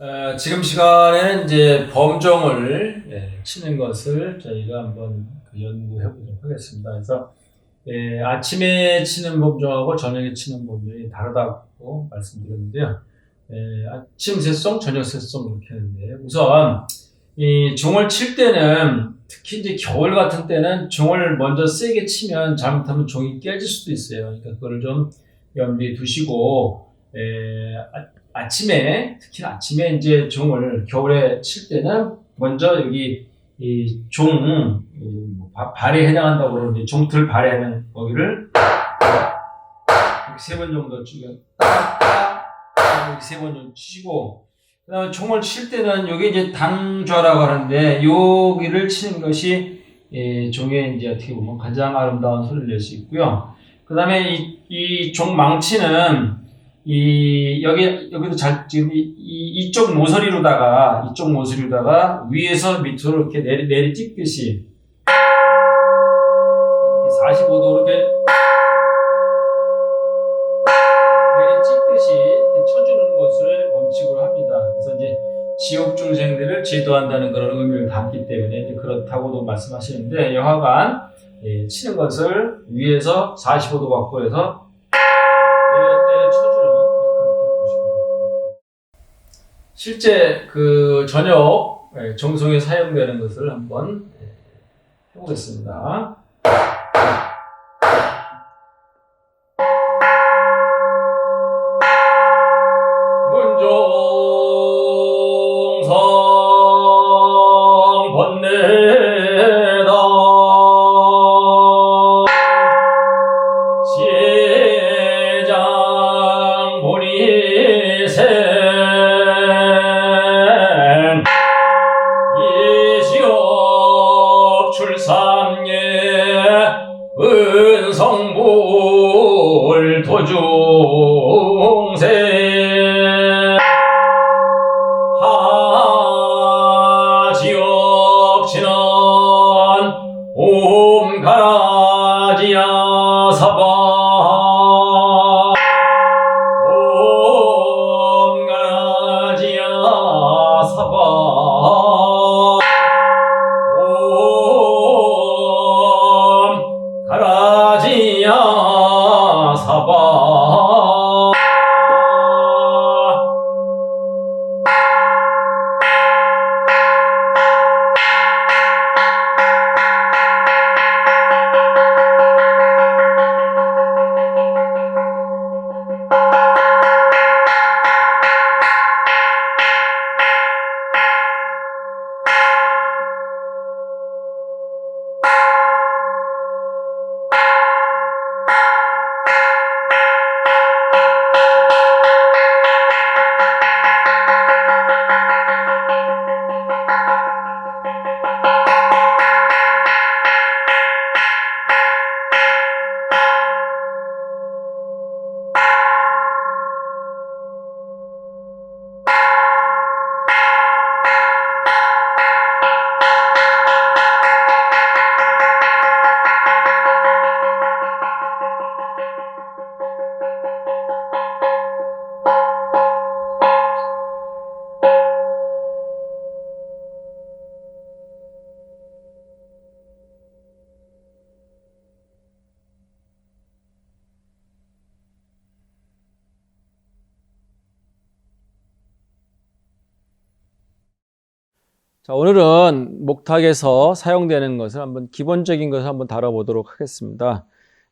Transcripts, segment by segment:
어, 지금 시간에는 이제 범종을 예, 치는 것을 저희가 한번 그 연구해 보도록 하겠습니다. 그래서 예, 아침에 치는 범종하고 저녁에 치는 범종이 다르다고 말씀드렸는데요. 예, 아침 세송, 저녁 세송 이렇게 하는데 우선 이 종을 칠 때는 특히 이제 겨울 같은 때는 종을 먼저 세게 치면 잘못하면 종이 깨질 수도 있어요. 그러니까 그거를 좀 염두에 두시고 에, 아, 아침에 특히 아침에 이제 종을 겨울에 칠 때는 먼저 여기 이 종, 이 뭐, 바- 발에 해당한다고 그러는데 종틀 발에 하는 거기를 세 번 정도 치고 세번 정도 치시고 그다음에 총을 칠 때는 여기 이제 당좌라고 하는데 여기를 치는 것이 예, 종의 이제 어떻게 보면 가장 아름다운 소리를 낼 수 있고요. 그다음에 이, 이 종망치는 이 여기 여기도 잘 지금 이, 이, 이쪽 모서리로다가 이쪽 모서리로다가 위에서 밑으로 이렇게 내리 내리 찍듯이 이렇게 45도 이렇게 내리 찍듯이 이렇게 쳐주는 것을 원칙으로 합니다. 그래서 이제 지옥 중생들을 제도한다는 그런 의미를 담기 때문에 그렇다고도 말씀하시는데 여하간 예, 치는 것을 위에서 45도 각도에서 내려, 내려 쳐주는 예, 그렇게 보시면 됩니다. 실제 그 저녁 예, 정성에 사용되는 것을 한번 예, 해보겠습니다. 옴 자, 오늘은 목탁에서 사용되는 것을 한번 기본적인 것을 한번 다뤄보도록 하겠습니다.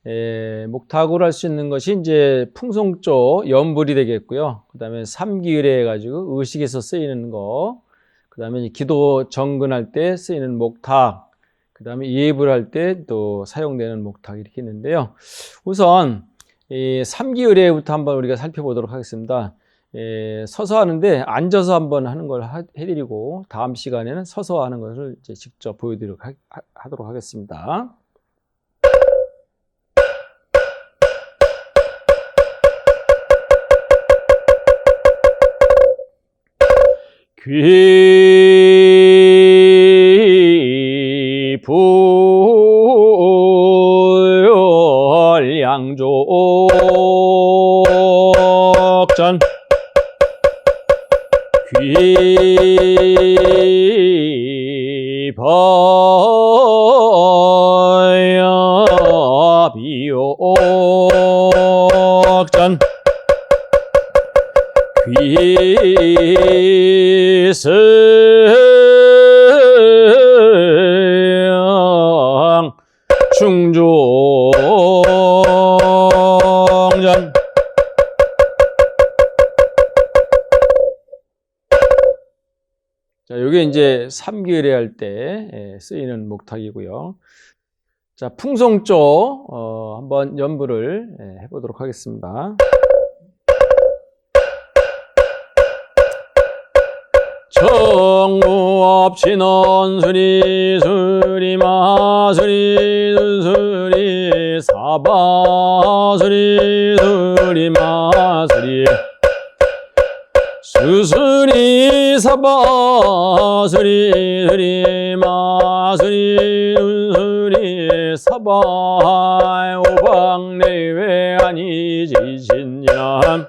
에, 목탁으로 할 수 있는 것이 이제 풍송조 연불이 되겠고요. 그 다음에 삼기의례 해가지고 의식에서 쓰이는 거, 그 다음에 기도 정근할 때 쓰이는 목탁, 그 다음에 예불 할 때 또 사용되는 목탁 이렇게 있는데요. 우선 이 삼기의례부터 한번 우리가 살펴보도록 하겠습니다. 예, 서서 하는데 앉아서 한번 하는 걸 하- 해드리고 다음 시간에는 서서 하는 것을 이제 직접 보여드리도록 하, 하- 하도록 하겠습니다. 귀불 양족 이제 삼기의례 할때 예, 쓰이는 목탁이고요. 자, 풍송조 어, 한번 연부를 예, 해보도록 하겠습니다. 정무 없이 논수리 수리 마수리 수리 사바수리 수리 마수리 수수리 사바 수리 수리 마 수리 수리 사바 오방 내외 아니 지 진이란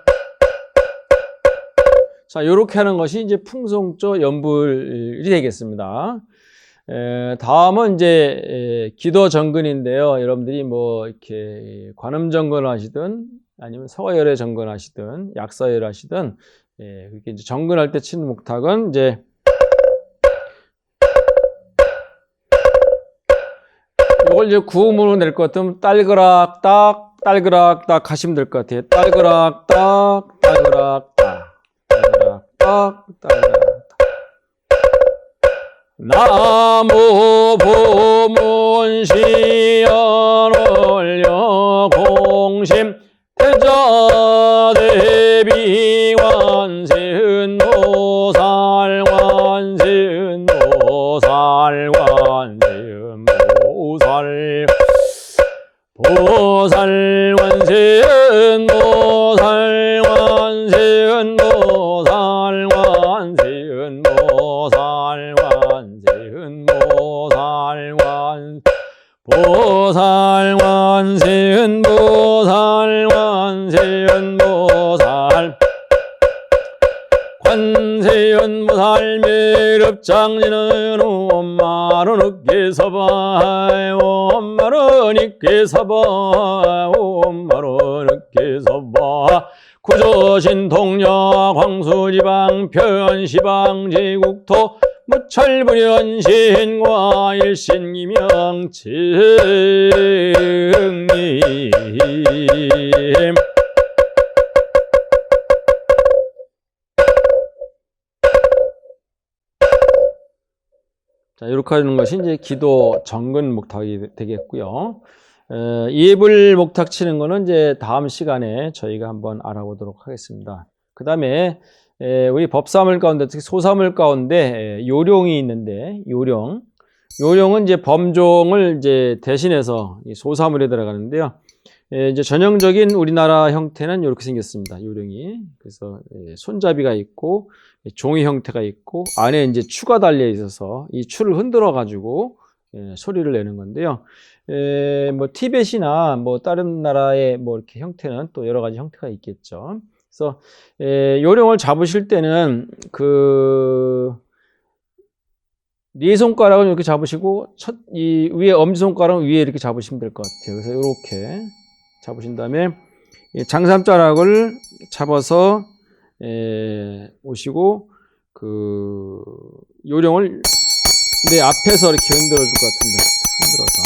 자 요렇게 하는 것이 이제 풍송조 연불이 되겠습니다. 에, 다음은 이제 에, 기도 정근인데요. 여러분들이 뭐 이렇게 관음 정근 하시든 아니면 서가열애 정근 하시든 약서열 하시든 예, 그렇게 이제 정근할 때 치는 목탁은 이제 이걸 이제 구음으로 낼 것 같으면 딸그락 딱 딸그락 딱 하시면 될 것 같아요. 딸그락 딱 딸그락 딱 딸그락 딱 딸그락 딱 나무 부문시연 올려 공심 태자 보살 관세은 모살 관세은 모살 관세은 모살 관세은 모살 관 보살 관세은 보살 관세은 보살 관세은 보살 매럽장지는 엄마는 어깨서 봐엄 엄마는 어깨서 봐 구조신 동력 황수지방 표현시방 제국토 무철불연신과 일신이명 증님 자, 이렇게 하는 것이 이제 기도 정근 목탁이 되겠고요. 에, 예불 목탁 치는 거는 이제 다음 시간에 저희가 한번 알아보도록 하겠습니다. 그 다음에 우리 법사물 가운데 특히 소사물 가운데 에, 요령이 있는데 요령 요령은 이제 범종을 이제 대신해서 이 소사물에 들어가는데요. 에, 이제 전형적인 우리나라 형태는 이렇게 생겼습니다. 요령이 그래서 에, 손잡이가 있고 종이 형태가 있고 안에 이제 추가 달려 있어서 이 추를 흔들어 가지고 예, 소리를 내는 건데요. 에, 뭐 티벳이나 뭐 다른 나라의 뭐 이렇게 형태는 또 여러 가지 형태가 있겠죠. 그래서 에, 요령을 잡으실 때는 그 네 손가락은 이렇게 잡으시고 첫 이 위에 엄지 손가락은 위에 이렇게 잡으시면 될 것 같아요. 그래서 이렇게 잡으신 다음에 이 장삼자락을 잡아서 에, 오시고 그 요령을 내 앞에서 이렇게 흔들어 줄 것 같은데. 흔들어서.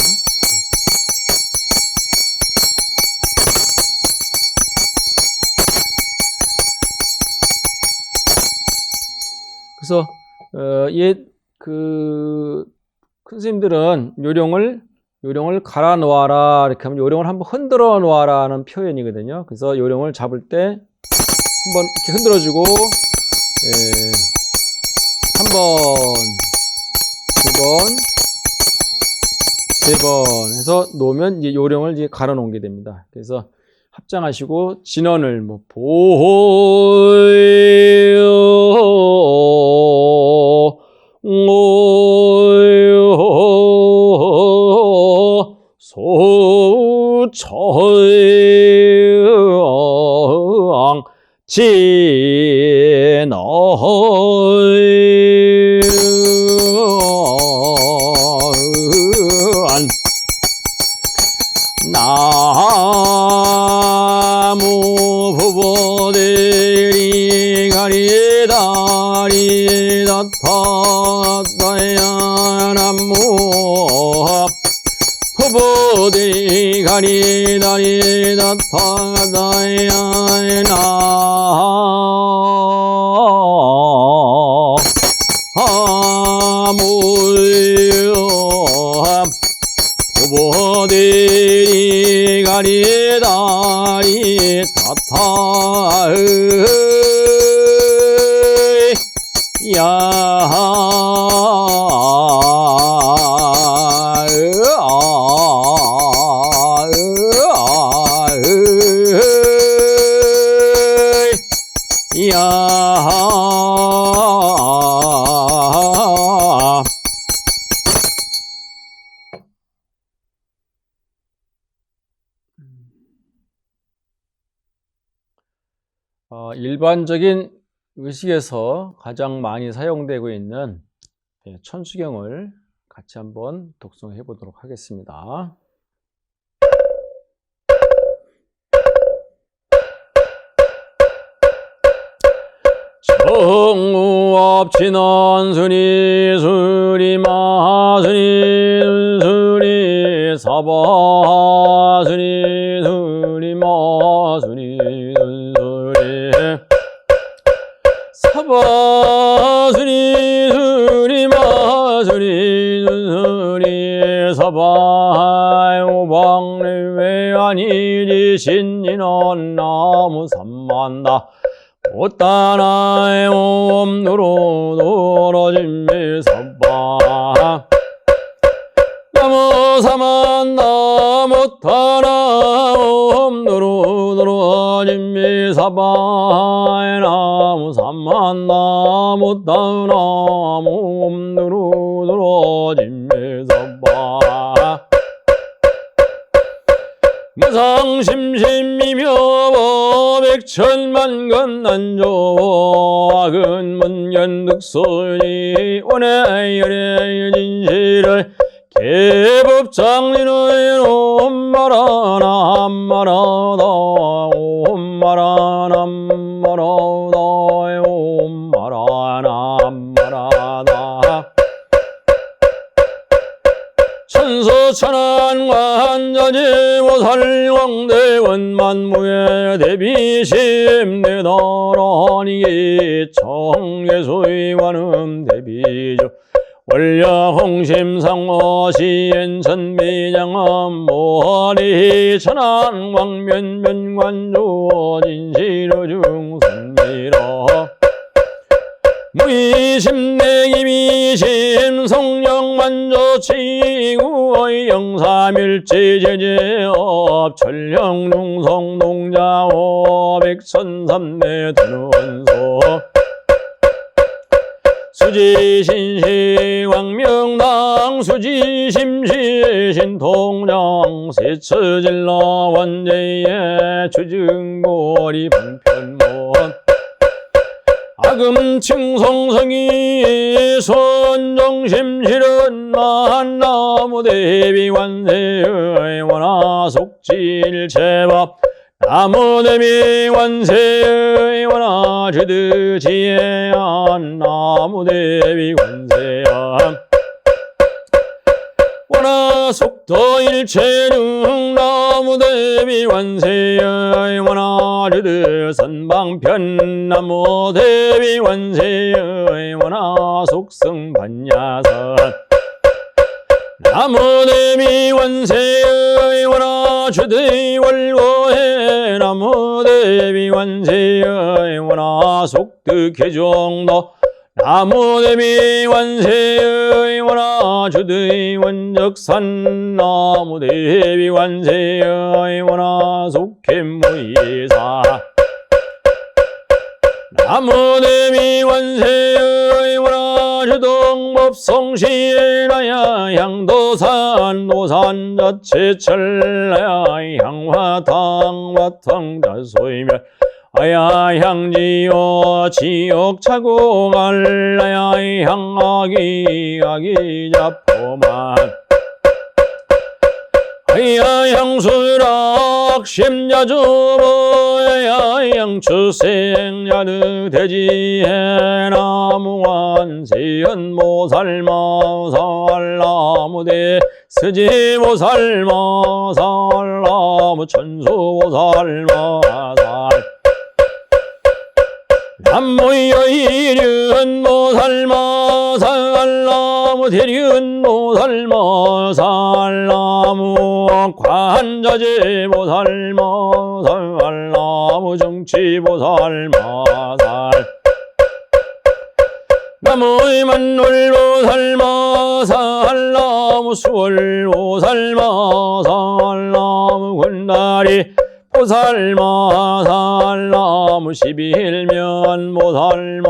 그래서 어, 옛그 큰 스님들은 요령을 요령을 갈아 놓아라. 이렇게 하면 요령을 한번 흔들어 놓아라는 표현이거든요. 그래서 요령을 잡을 때 한번 이렇게 흔들어 주고 예, 한 번, 두 번, 세 번 해서 놓으면 이제 요령을 이제 갈아 놓은 게 됩니다. 그래서 합장하시고 진원을 뭐 보요 소처양 진어 부부들이 가리다리 일반적인 의식에서 가장 많이 사용되고 있는 예, 천수경을 같이 한번 독송해 보도록 하겠습니다. 정우업 진원 순이 수리 마순이 순순이 사바 순이 바순이 수리 마순이 순순이 사바 오방내 아니지 신인원 나무 삼만다. 못다나의 옴 누로 놀어짐미 선바 나무 사만나 못하나 옴누로 놀어짐미 사바의 나무 사만나 못하나 옴누로 놀어짐미 선바. 무상심심이며 백천만 건난조 악은 문견득소니 원해열의 진실을 개법장리는 엄마라나 엄마라다 엄마라나 엄마라다 엄마라나 엄마라다 천수천안 완전히 모살왕대원 만무의 대비심 내나라니 청예수의 관음 대비조 원려홍심상어시엔 천미장엄 모하리 천안 왕면면관조 진시로 중선미로. 무의심내기미심 성령만조치구의 영사밀지제제업 천령농성농자오 백천삼내 드는소 수지신시 왕명당 수지심시 신통장 세처질라 원제의 주증보리 방편문 악음 칭송성이 손정심실은 만나무 대비 관세의 원하 속질 제법 나무 대비 관세의 원하 주드 지혜한 나무 대비 관세야 원하 속도 일체능 나무 대비 완세의 원하 주드 선방편 나무 대비 완세의 원하 속성 반야선 나무 대비 완세의 원하 주드 월고해. 나무 대비 완세의 원하 속득 개종도 나무 대비 완세의 원하 주의 원적산. 나무 대비 완세의 원하 속행무이사. 나무 대비 완세의 원하 주 동법 성시나야 향도산 노산 자체 철나야. 향화탕 화탕 다소이멸. 아야 향지요 지옥 차고 갈라야. 아기 잡포만 아 야 향수락 심야주보야 양추생야느 대지해 나무관 세연 모살마 살나무대 스지모살마 살나무 천수모살마 살 남모여 이륜 모살마 살나무 대륜 모살마 살나무 관자재 모살마 살나무 정치 모살마 살. 나무의 만놀 모살마 살나무 수월 모살마 살나무 군다리 보살마 살나무 십일면 모살마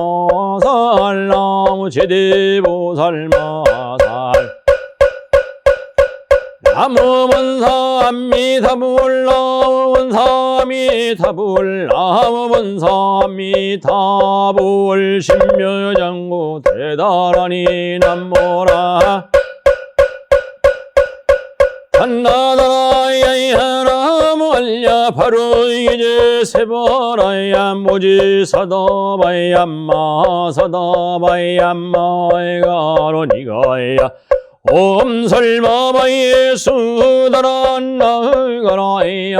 살나무 제대 보살마 살. 나무 본사미 타불 나무 본사미 타불 나무 본사미 타불 신묘장구 대단하니 남모라. 한나다라야 나무 알야 바로 이제 세바라야 모지 사다바야 마 사다바야 마이가로 니가야. 옴설마바예 수다란 나가라야.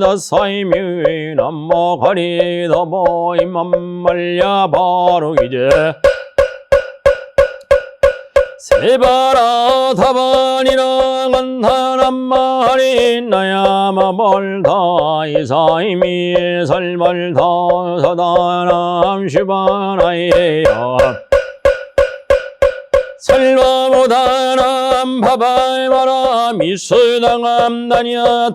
다사이미 남마가리 더보이 맘말야 바로 이제 세바라 타반이라 간타란 말이 나야 마벌다. 이사이미 설벌다. 사다람 슈바나예야 설마보다남 바발바라 미스당함 다냐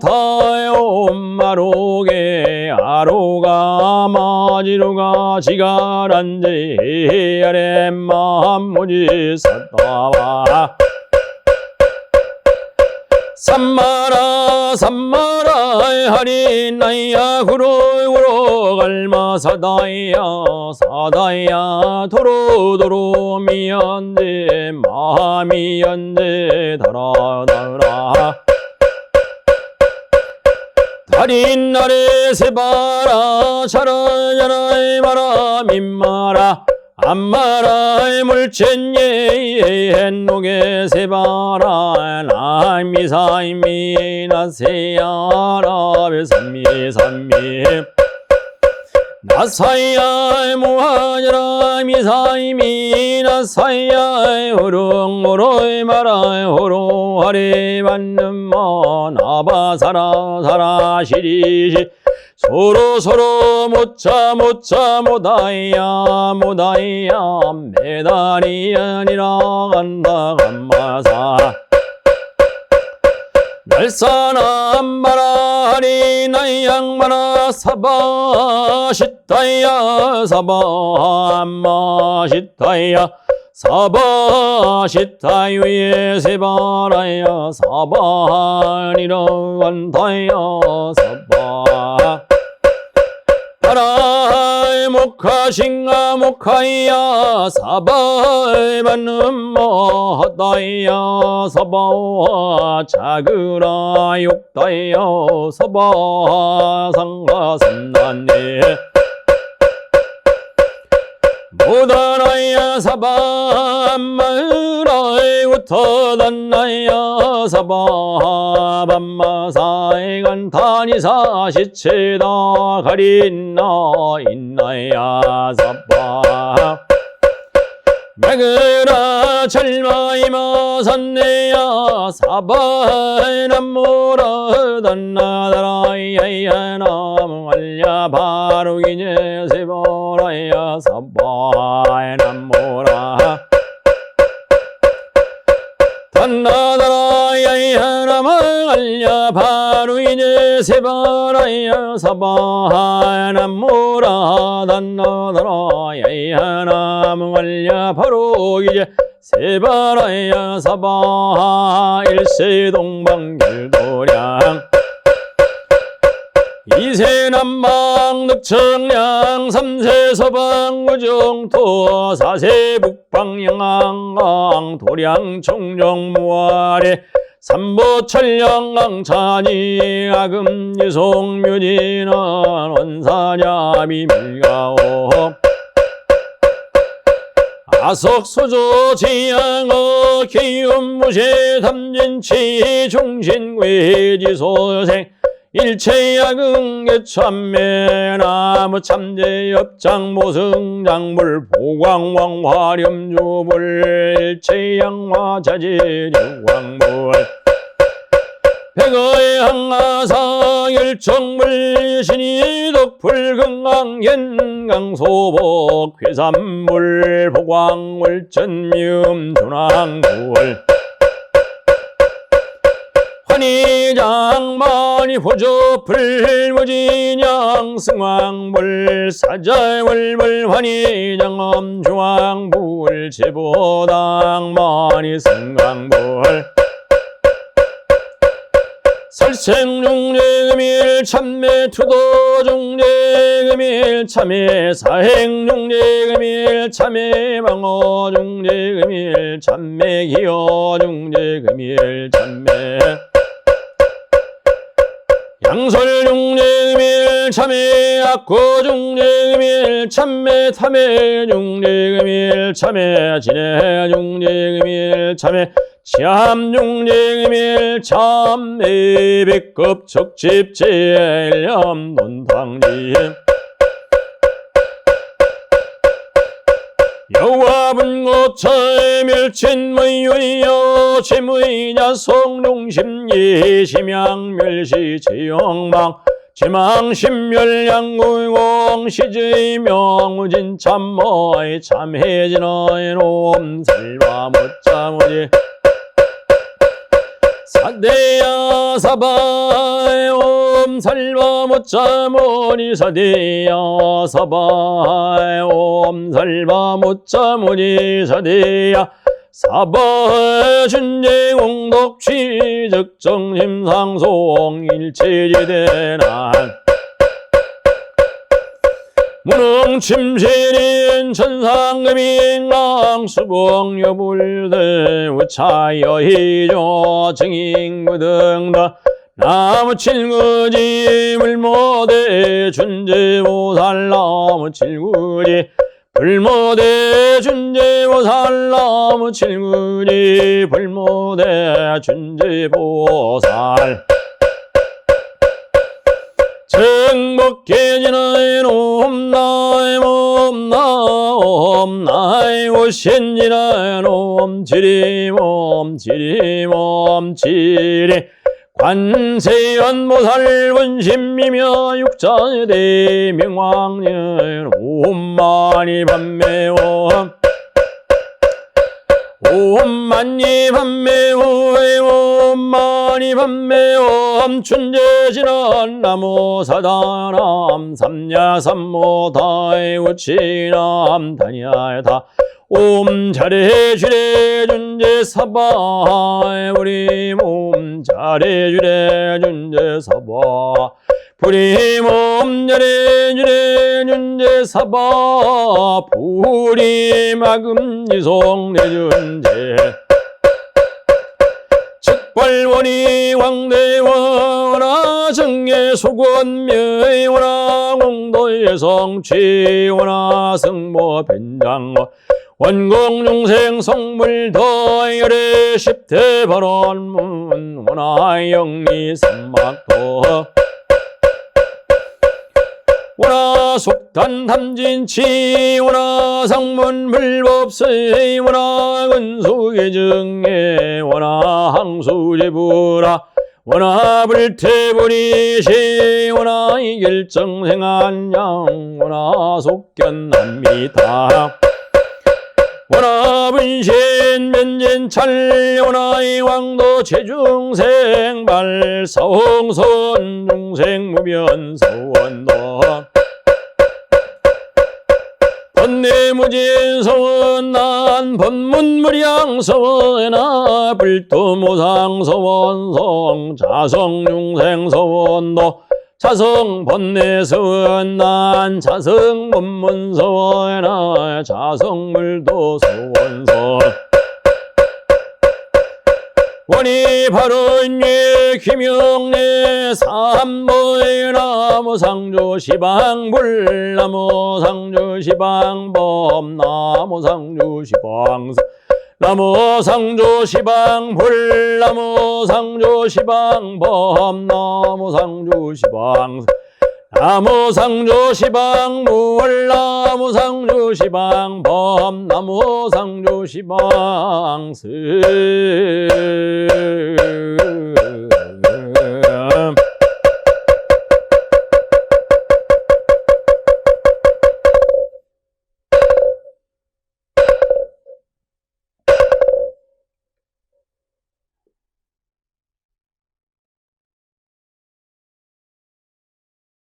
타요마로게 아로가 마지로가 지가란제 아래 마무지 사다와 삼마라 삼마라 하리 나야 구로 구로 갈마 사다야 사다야 도로 도로 미연데 마미연데 달아나라 달인 날에 세바라 차라야라 마라 민마라 암마라 물첸예 햇녹에 세바라 나미사이미 나세야라 베 삼미 삼미. 나사야 무하자라 미사이미 나사야 호롱 호로이 마라 호로 하리 받는 마 나바사라 사라 시리시 서로 서로 못자 못자 못다이야 못다이야. 매달이 아니라 간다 간마사. 날사나 마라리 나양마나 사바. 시타야 사바. 암마 시타야 사바 시타유에 세바라야 사바니라 간다야 사바. 나라의 목하신가 목하이야 사바의 받는 뭐하다이야 사바와 자그라 욕다이야 사바 상가 삼난네 모다라야 사바 마라이 우터단나야 사바 밤마사이 간 타니사 시체다 가린나 있나야 사바 마그라 철마이마 산내야 사바이 남모라 단나다라이야 나무알야 바로기냐 세 보라야 사바이 남모라. 단나다라야 나무알야 바로기냐 세바라야 사바이 남모라. 단나다라야 나무알야 바로기냐 세바라야 사바. 일세동방 길도량 이세 남방 늑청량 삼세 서방 우정토 사세 북방 영항강 도량 청정 무아래 삼보 천령강 찬이 아금 유송 묘진은 원사냐미 밀가오 아석 소조 지양어 기음 무시 담진치 중신괴지소생 일체야긍 참매 나무 참제 엽장 모승장물 보광왕 화렴주불 일체양화 자지류광물 백어의 항아상 일정물 신이 덕 불 금강현 강소복 괴산물 보광물 전미음 조낭물 환희장만이 호조 불무진양 승왕불 사자월불 환희장엄 중왕불 제보당만이 승왕불 설생중례금일 참매 투도중례금일 참매 사행중례금일 참매 방어중례금일 참매 기여중례금일 참매 양설중례금일 참매 악고중례금일 참매 탐해중례금일 참매 진해중례금일 참매 치암중례금일 참매 백급 척집제일염 논당지 여와분 고차의 멸친무유여 지무이냐 성룡심이 심양 멸시 제영망. 지망신멸양구공 시지명우진 참모의 참해진어의 놈 살바 못자무지. 사대야 사바의 옴 살바 못자무니 사대야 사바의 옴 살바 못자무니 사대야 사바의 준재공덕 취적 정심 상송 일체지대난. 무능침신인 천상금인강 수봉여불대 우차여희조 증인구등다 나무 칠구지 불모대 준재보살 나무 칠구지 불모대 준재보살 나무 칠구지 불모대 준재보살. 정복해지는 옴나의 몸 나 옴 나의 오신지는 옴지리 몸 지리 몸 지리 관세연모살 원심미며 육자대 명왕년 옴만이 밤매옴 옴만이 밤매오에 옴만이 밤매옴 춘재진한 나무 사다남 삼야삼모다의 우치남 다니아다 옴 잘해주래 준재 사바 우리 몸 잘해주래 준재 사바 부리 몸 잘해주래 준재 사바 부리 마금 이송 내준재 즉발원이 왕대원아 정계 소권묘원아 공도의 성취원아 성모 변장어 원공중생 성물더 열의 십대 발원문 원아 영리 삼막도. 원아 속단 담진치 원아 상문 불법세 원아 근수계 증에 원아 항수제부라. 원아 불태불이시 원아 이결정생안양 원아 속견납니다 원아 분신 면진찰 원아의 왕도 최중생 발사홍선 중생 무변 서원도 번뇌무진 서원 난 법문무량 서원아 불토무상 서원 성 자성중생 서원도 자성 번뇌서원 난 자성 법문서원나 자성 물도 서원서 원이 바로 예 김영래 삼보의 나무 상조 시방 불 나무 상조 시방 범 나무 상조 시방 나무 상조 시방 불 나무 상조 시방 범 나무 상조 시방. 나무 상조 시방 물 나무 상조 시방 범 나무 상조 시방. 스